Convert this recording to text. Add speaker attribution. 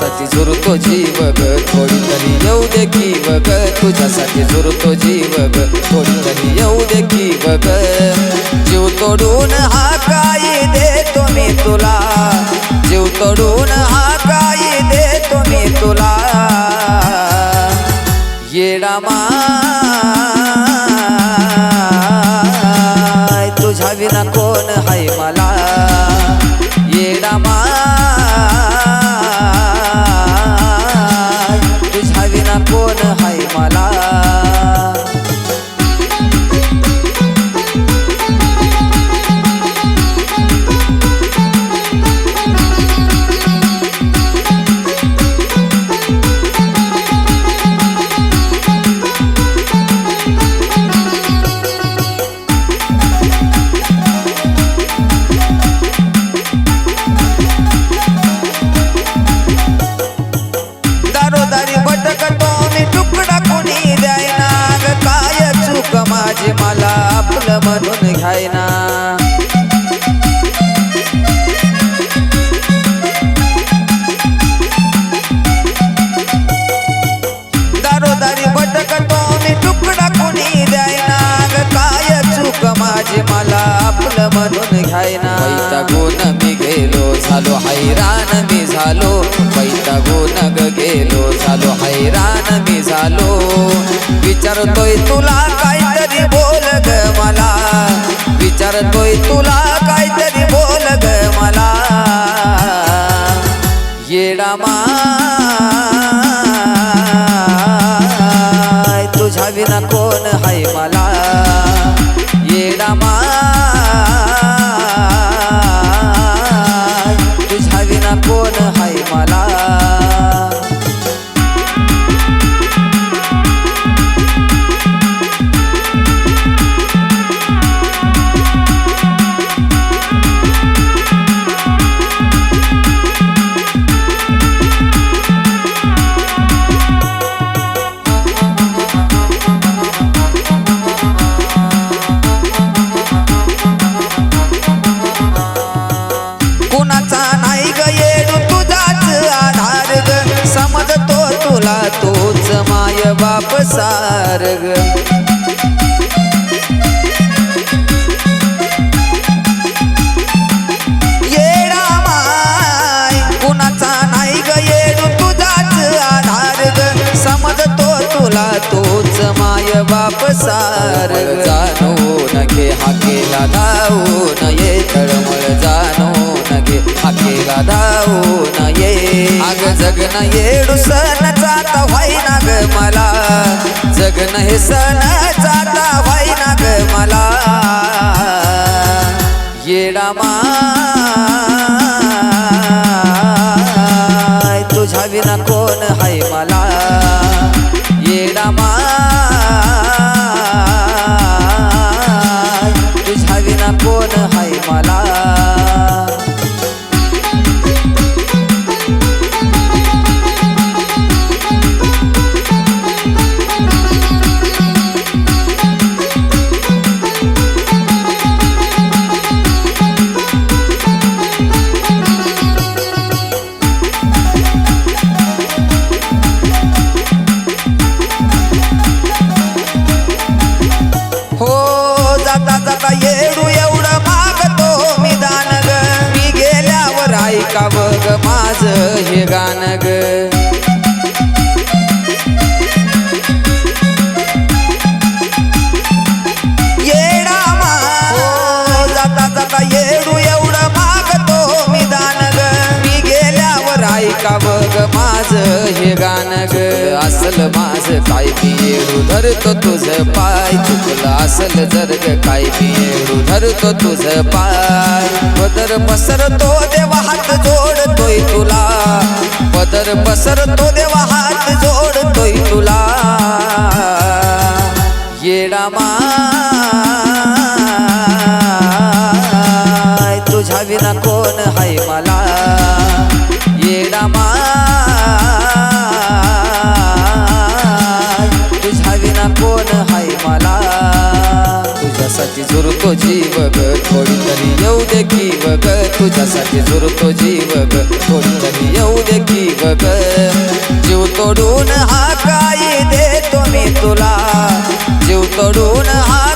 Speaker 1: तुझ्यासाठी झुरतो जीव ग थोडी तरी येऊ दे की ग तुझ्यासाठी झुरतो जीव ग थोडी तरी येऊ दे की ग जीव तोडून हा काही देतो मी तुला. जीव तोडून हा काही देतो मी तुला. येडा मा तुझ्या विना कोण विना म्हणून दारोदारी भटकतो मी तुकडा द्यायना ग काय चूक माझी मला आपलं म्हणून घ्यायना वैतागून मी गेलो झालो हैराण मी झालो वैतागून ग गेलो झालो हैराण मी झालो विचारतोय तुला काय विचारतोय तुला काहीतरी बोल ग मला. येडा मा तुला तोच माय बाप सार ग. जाणू नगे हाकेला धावू नये तळमळ जाणू नगे हाकेला धावू नये अग जगन येडू सण जाता व्हायना ग मला. जगन हे सण जाता व्हायना ग मला. येडा मा माझं हे गाण ग येडा हो येडू ग. मी गेल्यावर ग माझं हे गाण ग. असल माझं काय मी धरतो तुझं पाय चुकलं असल जर काय मी येडू धरतो तुझं पाय. पदर पसरतो देवा हात जोडतोय तुला. पदर पसरतो देवा हात जोडतोय तुला. येडा माय तुझ्या विना कोण हाय मला? येडा माय तुझ्यासाठी झुरतो जीव ग. थोडी तरी येऊ दे की ग. तुझ्यासाठी झुरतो जीव ग. थोडी तरी येऊ दे की ग. जीव तोडून हा काही देतो मी तुला? जीव तोडून हा